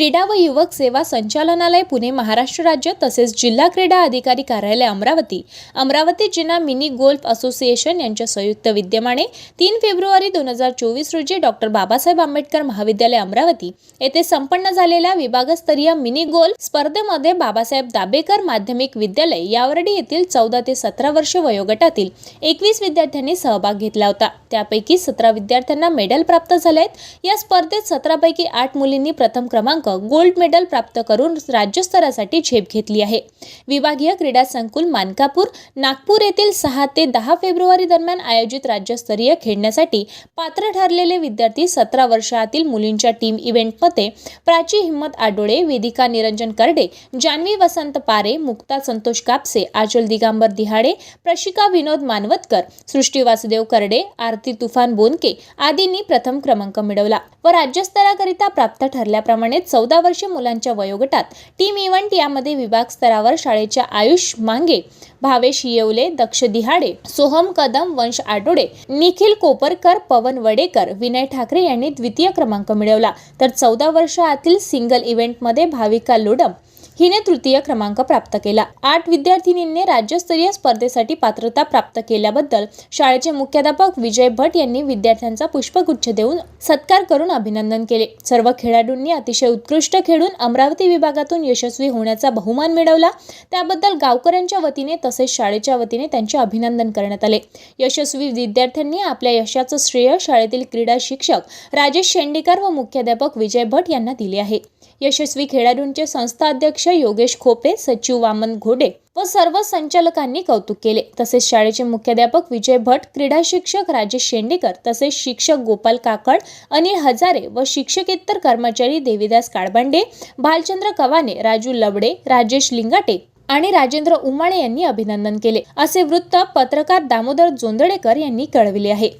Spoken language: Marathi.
क्रीडा व युवक सेवा संचालनालय पुणे महाराष्ट्र राज्य तसेच जिल्हा क्रीडा अधिकारी कार्यालय अमरावती. अमरावती जिल्हा मिनी गोल्फ असोसिएशन यांच्या संयुक्त विद्यमाने तीन फेब्रुवारी दोन हजार चोवीस रोजी डॉक्टर बाबासाहेब आंबेडकर महाविद्यालय अमरावती येथे संपन्न झालेल्या विभागस्तरीय मिनी गोल्फ स्पर्धेमध्ये बाबासाहेब दाबेकर माध्यमिक विद्यालय यावर्डी येथील चौदा ते सतरा वर्ष वयोगटातील एकवीस विद्यार्थ्यांनी सहभाग घेतला होता. त्यापैकी सतरा विद्यार्थ्यांना मेडल प्राप्त झाले आहेत या स्पर्धेत सतरापैकी आठ मुलींनी प्रथम क्रमांक गोल्ड मेडल प्राप्त करून राज्यस्तरासाठी झेप घेतली आहे. विभागीय क्रीडा संकुल मानकापूर नागपूर येथील सहा ते दहा फेब्रुवारी दरम्यान आयोजित राज्यस्तरीय खेळण्यासाठी पात्र ठरलेले विद्यार्थी सतरा वर्षातील मुलींच्या टीम इव्हेंटमध्ये प्राची हिम्मत आडोळे वेदिका निरंजन करडे जान्हवी वसंत पारे मुक्ता संतोष कापसे आचल दिगांबर दिहाडे प्रशिका विनोद मानवतकर सृष्टी वासुदेव करडे आरती तुफान बोनके आदींनी प्रथम क्रमांक मिळवला व राज्यस्तराकरिता प्राप्त ठरल्याप्रमाणे चौदा वर्षे मुलांच्या वयोगटात टीम e इव्हेंट यामध्ये विभाग स्तरावर शाळेच्या आयुष मांगे भावेश येवले दक्ष दिहाडे सोहम कदम वंश आठोडे निखिल कोपरकर पवन वडेकर विनय ठाकरे यांनी द्वितीय क्रमांक मिळवला. तर चौदा वर्ष आतील सिंगल इव्हेंटमध्ये भाविका लोडम हिने तृतीय क्रमांक प्राप्त केला. आठ विद्यार्थिनींनी राज्यस्तरीय स्पर्धेसाठी पात्रता प्राप्त केल्याबद्दल शाळेचे मुख्याध्यापक विजय भट यांनी विद्यार्थ्यांचा पुष्पगुच्छ देऊन सत्कार करून अभिनंदन केले. सर्व खेळाडूंनी अतिशय उत्कृष्ट खेळून अमरावती विभागातून यशस्वी होण्याचा बहुमान मिळवला. त्याबद्दल गावकऱ्यांच्या वतीने तसेच शाळेच्या वतीने त्यांचे अभिनंदन करण्यात आले. यशस्वी विद्यार्थ्यांनी आपल्या यशाचं श्रेय शाळेतील क्रीडा शिक्षक राजेश शेंडेकर व मुख्याध्यापक विजय भट यांना दिले आहे. यशस्वी खेळाडूंचे संस्था अध्यक्ष अध्यक्ष योगेश खोपे सचिव वामन घोडे व सर्व संचालकांनी कौतुक केले. तसेच शाळेचे मुख्याध्यापक विजय भट क्रीडा शिक्षक राजेश शेंडेकर तसेच शिक्षक गोपाल काकड अनिल हजारे व शिक्षकेतर कर्मचारी देवीदास काळबांडे भालचंद्र कवाने राजू लवडे राजेश लिंगाटे आणि राजेंद्र उमाळे यांनी अभिनंदन केले. असे वृत्त पत्रकार दामोदर जोंदळेकर यांनी कळविले आहे.